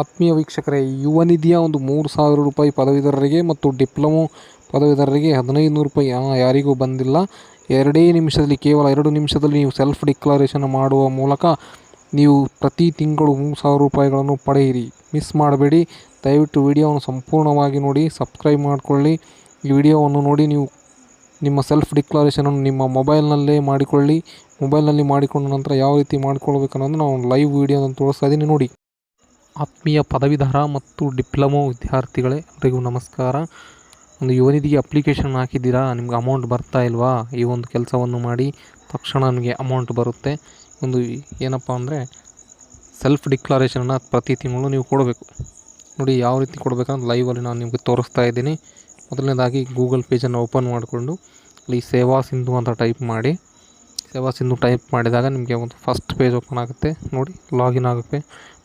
ಆತ್ಮೀಯ ವೀಕ್ಷಕರೇ ಯುವ ನಿಧಿಯ ಒಂದು ಮೂರು ಸಾವಿರ ರೂಪಾಯಿ ಪದವೀಧರರಿಗೆ ಮತ್ತು ಡಿಪ್ಲೊಮೊ ಪದವೀಧರರಿಗೆ ಹದಿನೈದು ನೂರು ರೂಪಾಯಿ ಯಾರಿಗೂ ಬಂದಿಲ್ಲ. ಎರಡೇ ನಿಮಿಷದಲ್ಲಿ, ಕೇವಲ ಎರಡು ನಿಮಿಷದಲ್ಲಿ ನೀವು ಸೆಲ್ಫ್ ಡಿಕ್ಲರೇಷನ್ ಮಾಡುವ ಮೂಲಕ ನೀವು ಪ್ರತಿ ತಿಂಗಳು ಮೂರು ಸಾವಿರ ರೂಪಾಯಿಗಳನ್ನು ಪಡೆಯಿರಿ. ಮಿಸ್ ಮಾಡಬೇಡಿ. ದಯವಿಟ್ಟು ವಿಡಿಯೋವನ್ನು ಸಂಪೂರ್ಣವಾಗಿ ನೋಡಿ, ಸಬ್ಸ್ಕ್ರೈಬ್ ಮಾಡಿಕೊಳ್ಳಿ. ಈ ವಿಡಿಯೋವನ್ನು ನೋಡಿ ನೀವು ನಿಮ್ಮ ಸೆಲ್ಫ್ ಡಿಕ್ಲರೇಷನನ್ನು ನಿಮ್ಮ ಮೊಬೈಲ್ನಲ್ಲೇ ಮಾಡಿಕೊಳ್ಳಿ. ಮೊಬೈಲ್ನಲ್ಲಿ ಮಾಡಿಕೊಂಡ ನಂತರ ಯಾವ ರೀತಿ ಮಾಡಿಕೊಳ್ಬೇಕನ್ನೋದು ನಾವು ಲೈವ್ ವಿಡಿಯೋನ ತೋರಿಸ್ತಾ ಇದ್ದೀನಿ. ನೋಡಿ. ಆತ್ಮೀಯ ಪದವೀಧರ ಮತ್ತು ಡಿಪ್ಲೊಮೊ ವಿದ್ಯಾರ್ಥಿಗಳೇ ಅವರಿಗೂ ನಮಸ್ಕಾರ. ಒಂದು ಯುವನಿಧಿಗೆ ಅಪ್ಲಿಕೇಶನ್ ಹಾಕಿದ್ದೀರಾ? ನಿಮ್ಗೆ ಅಮೌಂಟ್ ಬರ್ತಾ ಇಲ್ವಾ? ಈ ಒಂದು ಕೆಲಸವನ್ನು ಮಾಡಿ ತಕ್ಷಣ ನಿಮಗೆ ಅಮೌಂಟ್ ಬರುತ್ತೆ. ಒಂದು ಏನಪ್ಪ ಅಂದರೆ ಸೆಲ್ಫ್ ಡಿಕ್ಲರೇಷನನ್ನು ಪ್ರತಿ ತಿಂಗಳು ನೀವು ಕೊಡಬೇಕು. ನೋಡಿ ಯಾವ ರೀತಿ ಕೊಡಬೇಕಂದ್ರೆ ಲೈವಲ್ಲಿ ನಾನು ನಿಮಗೆ ತೋರಿಸ್ತಾ ಇದ್ದೀನಿ. ಮೊದಲನೇದಾಗಿ ಗೂಗಲ್ ಪೇಜನ್ನು ಓಪನ್ ಮಾಡಿಕೊಂಡು, ಅಲ್ಲಿ ಸೇವಾ ಸಿಂಧು ಅಂತ ಟೈಪ್ ಮಾಡಿ. ಸೇವಾ ಸಿಂಧು ಟೈಪ್ ಮಾಡಿದಾಗ ನಿಮಗೆ ಒಂದು ಫಸ್ಟ್ ಪೇಜ್ ಓಪನ್ ಆಗುತ್ತೆ. ನೋಡಿ ಲಾಗಿನ್ ಆಗುತ್ತೆ.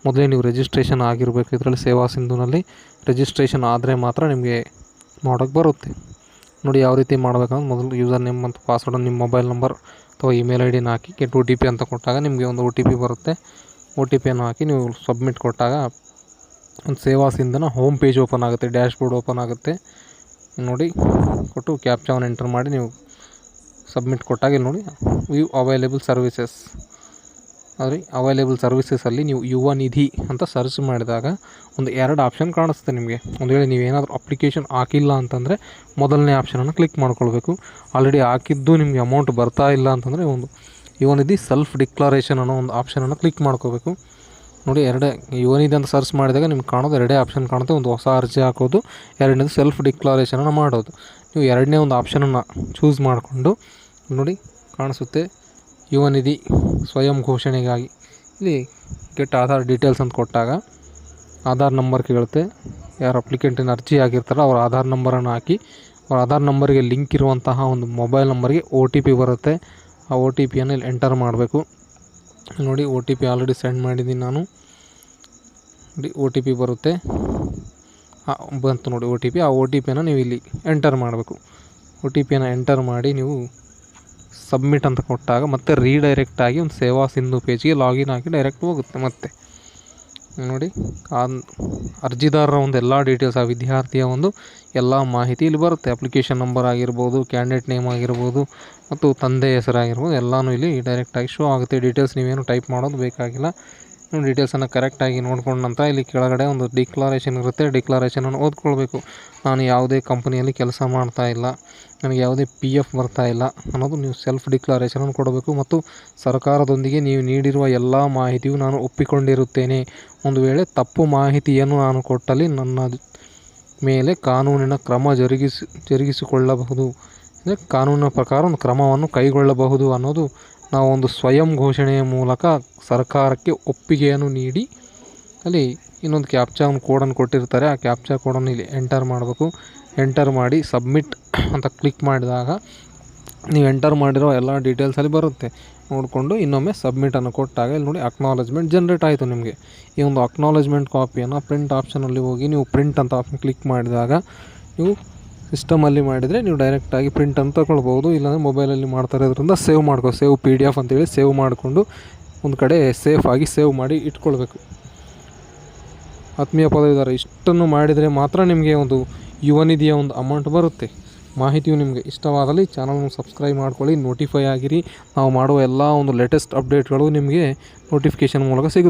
ಮೊದಲೇ ನೀವು ರಿಜಿಸ್ಟ್ರೇಷನ್ ಆಗಿರಬೇಕು. ಇದರಲ್ಲಿ ಸೇವಾ ಸಿಂಧುನಲ್ಲಿ ರಿಜಿಸ್ಟ್ರೇಷನ್ ಆದರೆ ಮಾತ್ರ ನಿಮಗೆ ಮಾಡೋಕ್ಕೆ ಬರುತ್ತೆ. ನೋಡಿ ಯಾವ ರೀತಿ ಮಾಡಬೇಕಂದ್ರೆ ಮೊದಲು ಯೂಸರ್ ನೇಮ್ ಮತ್ತು ಪಾಸ್ವರ್ಡ್ ನಿಮ್ಮ ಮೊಬೈಲ್ ನಂಬರ್ ಅಥವಾ ಇಮೇಲ್ ಐ ಡಿನ ಹಾಕಿ ಗೆಟ್ ಒ ಟಿ ಪಿ ಅಂತ ಕೊಟ್ಟಾಗ ನಿಮಗೆ ಒಂದು ಒ ಟಿ ಪಿ ಬರುತ್ತೆ. ಒ ಟಿ ಪಿಯನ್ನು ಹಾಕಿ ನೀವು ಸಬ್ಮಿಟ್ ಕೊಟ್ಟಾಗ ಒಂದು ಸೇವಾ ಸಿಂಧನ ಹೋಮ್ ಪೇಜ್ ಓಪನ್ ಆಗುತ್ತೆ ಡ್ಯಾಶ್ ಬೋರ್ಡ್ ಓಪನ್ ಆಗುತ್ತೆ. ನೋಡಿ, ಕೊಟ್ಟು ಕ್ಯಾಪ್ಚಾವನ್ನು ಎಂಟರ್ ಮಾಡಿ ನೀವು ಸಬ್ಮಿಟ್ ಕೊಟ್ಟಾಗ ನೋಡಿ ವ್ಯೂ ಅವೈಲೇಬಲ್ ಸರ್ವಿಸಸ್ ಆದರೆ ಅವೈಲೇಬಲ್ ಸರ್ವಿಸಸಲ್ಲಿ ನೀವು ಯುವ ನಿಧಿ ಅಂತ ಸರ್ಚ್ ಮಾಡಿದಾಗ ಒಂದು ಎರಡು ಆಪ್ಷನ್ ಕಾಣಿಸುತ್ತೆ ನಿಮಗೆ. ಒಂದು ವೇಳೆ ನೀವು ಏನಾದರೂ ಅಪ್ಲಿಕೇಶನ್ ಹಾಕಿಲ್ಲ ಅಂತಂದರೆ ಮೊದಲನೇ ಆಪ್ಷನನ್ನು ಕ್ಲಿಕ್ ಮಾಡ್ಕೊಳ್ಬೇಕು. ಆಲ್ರೆಡಿ ಹಾಕಿದ್ದು ನಿಮಗೆ ಅಮೌಂಟ್ ಬರ್ತಾ ಇಲ್ಲ ಅಂತಂದರೆ ಒಂದು ಯುವ ನಿಧಿ ಸೆಲ್ಫ್ ಡಿಕ್ಲರೇಷನ್ ಅನ್ನೋ ಒಂದು ಆಪ್ಷನನ್ನು ಕ್ಲಿಕ್ ಮಾಡ್ಕೋಬೇಕು ನೋಡಿ, ಎರಡೇ ಯುವನಿಧಿ ಅಂತ ಸರ್ಚ್ ಮಾಡಿದಾಗ ನಿಮ್ಗೆ ಕಾಣೋದು ಎರಡೇ ಆಪ್ಷನ್ ಕಾಣುತ್ತೆ. ಒಂದು ಹೊಸ ಅರ್ಜಿ ಹಾಕೋದು, ಎರಡನೇದು ಸೆಲ್ಫ್ ಡಿಕ್ಲರೇಷನನ್ನು ಮಾಡೋದು. ನೀವು ಎರಡನೇ ಒಂದು ಆಪ್ಷನನ್ನು ಚೂಸ್ ಮಾಡಿಕೊಂಡು ನೋಡಿ, ಕಾಣಿಸುತ್ತೆ. ಯುವ ನಿಧಿ ಸ್ವಯಂ ಘೋಷಣೆಗಾಗಿ. ಇಲ್ಲಿ ಗೆಟ್ ಆಧಾರ್ ಡೀಟೇಲ್ಸ್ ಅಂತ ಕೊಟ್ಟಾಗ ಆಧಾರ್ ನಂಬರ್ ಕೇಳುತ್ತೆ. ಯಾರು ಅಪ್ಲಿಕೆಂಟಿನ ಅರ್ಜಿ ಆಗಿರ್ತಾರೋ ಅವ್ರ ಆಧಾರ್ ನಂಬರನ್ನು ಹಾಕಿ ಅವ್ರ ಆಧಾರ್ ನಂಬರ್ಗೆ ಲಿಂಕ್ ಇರುವಂತಹ ಒಂದು ಮೊಬೈಲ್ ನಂಬರ್ಗೆ ಒ ಟಿ ಪಿ ಬರುತ್ತೆ. ಆ ಒ ಟಿ ಪಿಯನ್ನು ಇಲ್ಲಿ ಎಂಟರ್ ಮಾಡಬೇಕು. ನೋಡಿ O T P already send ಮಾಡಿದ್ದೀನಿ ನಾನು. ನೋಡಿ ಒ ಟಿ ಪಿ ಬರುತ್ತೆ. ಬಂತು ನೋಡಿ ಓ ಟಿ ಪಿ ಆ ಒ ಟಿ ಪಿಯನ್ನು ನೀವು ಇಲ್ಲಿ ಎಂಟರ್ ಮಾಡಬೇಕು. ಒ ಟಿ ಪಿಯನ್ನು ಎಂಟರ್ ಮಾಡಿ ನೀವು ಸಬ್ಮಿಟ್ ಅಂತ ಕೊಟ್ಟಾಗ ಮತ್ತೆ ರೀಡೈರೆಕ್ಟ್ ಆಗಿ ಒಂದು ಸೇವಾ ಸಿಂಧು ಪೇಜ್ಗೆ ಲಾಗಿನ್ ಆಗಿ ಡೈರೆಕ್ಟ್ ಹೋಗುತ್ತೆ ಮತ್ತೆ. ನೋಡಿ ಆ ಅರ್ಜಿದಾರರ ಒಂದು ಎಲ್ಲ ಡೀಟೇಲ್ಸ್ ಆ ವಿದ್ಯಾರ್ಥಿಯ ಒಂದು ಎಲ್ಲ ಮಾಹಿತಿ ಇಲ್ಲಿ ಬರುತ್ತೆ. ಅಪ್ಲಿಕೇಶನ್ ನಂಬರ್ ಆಗಿರ್ಬೋದು ಕ್ಯಾಂಡಿಡೇಟ್ ನೇಮ್ ಆಗಿರ್ಬೋದು, ಮತ್ತು ತಂದೆ ಹೆಸರಾಗಿರ್ಬೋದು, ಎಲ್ಲನೂ ಇಲ್ಲಿ ಡೈರೆಕ್ಟಾಗಿ ಶೋ ಆಗುತ್ತೆ. ಡೀಟೇಲ್ಸ್ ನೀವೇನು ಟೈಪ್ ಮಾಡೋದು ಬೇಕಾಗಿಲ್ಲ. ನೀವು ಡೀಟೇಲ್ಸನ್ನು ಕರೆಕ್ಟಾಗಿ ನೋಡ್ಕೊಂಡ ನಂತರ ಇಲ್ಲಿ ಕೆಳಗಡೆ ಒಂದು ಡಿಕ್ಲಾರೇಷನ್ ಇರುತ್ತೆ. ಡಿಕ್ಲಾರೇಷನನ್ನು ಓದ್ಕೊಳ್ಬೇಕು. ನಾನು ಯಾವುದೇ ಕಂಪನಿಯಲ್ಲಿ ಕೆಲಸ ಮಾಡ್ತಾ ಇಲ್ಲ. ನನಗೆ ಯಾವುದೇ ಪಿ ಎಫ್ ಬರ್ತಾ ಇಲ್ಲ ಅನ್ನೋದು ನೀವು ಸೆಲ್ಫ್ ಡಿಕ್ಲಾರೇಷನನ್ನು ಕೊಡಬೇಕು. ಮತ್ತು ಸರ್ಕಾರದೊಂದಿಗೆ ನೀವು ನೀಡಿರುವ ಎಲ್ಲ ಮಾಹಿತಿಯು ನಾನು ಒಪ್ಪಿಕೊಂಡಿರುತ್ತೇನೆ. ಒಂದು ವೇಳೆ ತಪ್ಪು ಮಾಹಿತಿಯನ್ನು ನಾನು ಕೊಟ್ಟಲ್ಲಿ ನನ್ನ ಮೇಲೆ ಕಾನೂನಿನ ಕ್ರಮ ಜರುಗಿಸಿ, ಜರುಗಿಸಿಕೊಳ್ಳಬಹುದು. ಅಂದರೆ ಕಾನೂನಿನ ಪ್ರಕಾರ ಒಂದು ಕ್ರಮವನ್ನು ಕೈಗೊಳ್ಳಬಹುದು ಅನ್ನೋದು ನಾವು ಒಂದು ಸ್ವಯಂ ಘೋಷಣೆಯ ಮೂಲಕ ಸರ್ಕಾರಕ್ಕೆ ಒಪ್ಪಿಗೆಯನ್ನು ನೀಡಿ, ಅಲ್ಲಿ ಇನ್ನೊಂದು ಕ್ಯಾಪ್ಚಾ ಕೋಡನ್ನು ಕೊಟ್ಟಿರ್ತಾರೆ. ಆ ಕ್ಯಾಪ್ಚಾ ಕೋಡನ್ನು ಇಲ್ಲಿ ಎಂಟರ್ ಮಾಡಬೇಕು. ಎಂಟರ್ ಮಾಡಿ ಸಬ್ಮಿಟ್ ಅಂತ ಕ್ಲಿಕ್ ಮಾಡಿದಾಗ ನೀವು ಎಂಟರ್ ಮಾಡಿರೋ ಎಲ್ಲ ಡೀಟೇಲ್ಸಲ್ಲಿ ಬರುತ್ತೆ. ನೋಡಿಕೊಂಡು ಇನ್ನೊಮ್ಮೆ ಸಬ್ಮಿಟನ್ನು ಕೊಟ್ಟಾಗ ಇಲ್ಲಿ ನೋಡಿ ಅಕ್ನಾಲಜ್ಮೆಂಟ್ ಜನ್ರೇಟ್ ಆಯಿತು ನಿಮಗೆ. ಈ ಒಂದು ಅಕ್ನಾಲಜ್ಮೆಂಟ್ ಕಾಪಿಯನ್ನು ಪ್ರಿಂಟ್ ಆಪ್ಷನಲ್ಲಿ ಹೋಗಿ ನೀವು ಪ್ರಿಂಟ್ ಅಂತ ಆಪ್ಷನ್ ಕ್ಲಿಕ್ ಮಾಡಿದಾಗ ನೀವು ಸಿಸ್ಟಮಲ್ಲಿ ಮಾಡಿದರೆ ನೀವು ಡೈರೆಕ್ಟಾಗಿ ಪ್ರಿಂಟ್ ಅಂತ ತಗೊಳ್ಬೋದು ಇಲ್ಲಾಂದರೆ ಮೊಬೈಲಲ್ಲಿ ಮಾಡ್ತಾ ಇರೋದ್ರಿಂದ ಸೇವ್ ಮಾಡ್ಕೋ ಸೇವ್ ಪಿ ಡಿ ಎಫ್ ಅಂತೇಳಿ ಸೇವ್ ಮಾಡಿಕೊಂಡು ಒಂದು ಕಡೆ ಸೇಫಾಗಿ ಸೇವ್ ಮಾಡಿ ಇಟ್ಕೊಳ್ಬೇಕು. ಆತ್ಮೀಯ ಪದವಿದಾರ, ಇಷ್ಟನ್ನು ಮಾಡಿದರೆ ಮಾತ್ರ ನಿಮಗೆ ಒಂದು ಯುವನಿಧಿಯ ಒಂದು ಅಮೌಂಟ್ ಬರುತ್ತೆ. ಮಾಹಿತಿಯು ನಿಮಗೆ ಇಷ್ಟವಾದಲ್ಲಿ ಚಾನಲ್ನ ಸಬ್ಸ್ಕ್ರೈಬ್ ಮಾಡ್ಕೊಳ್ಳಿ ನೋಟಿಫೈ ಆಗಿರಿ. ನಾವು ಮಾಡುವ ಎಲ್ಲ ಒಂದು ಲೇಟೆಸ್ಟ್ ಅಪ್ಡೇಟ್ಗಳು ನಿಮಗೆ ನೋಟಿಫಿಕೇಷನ್ ಮೂಲಕ ಸಿಗುತ್ತೆ.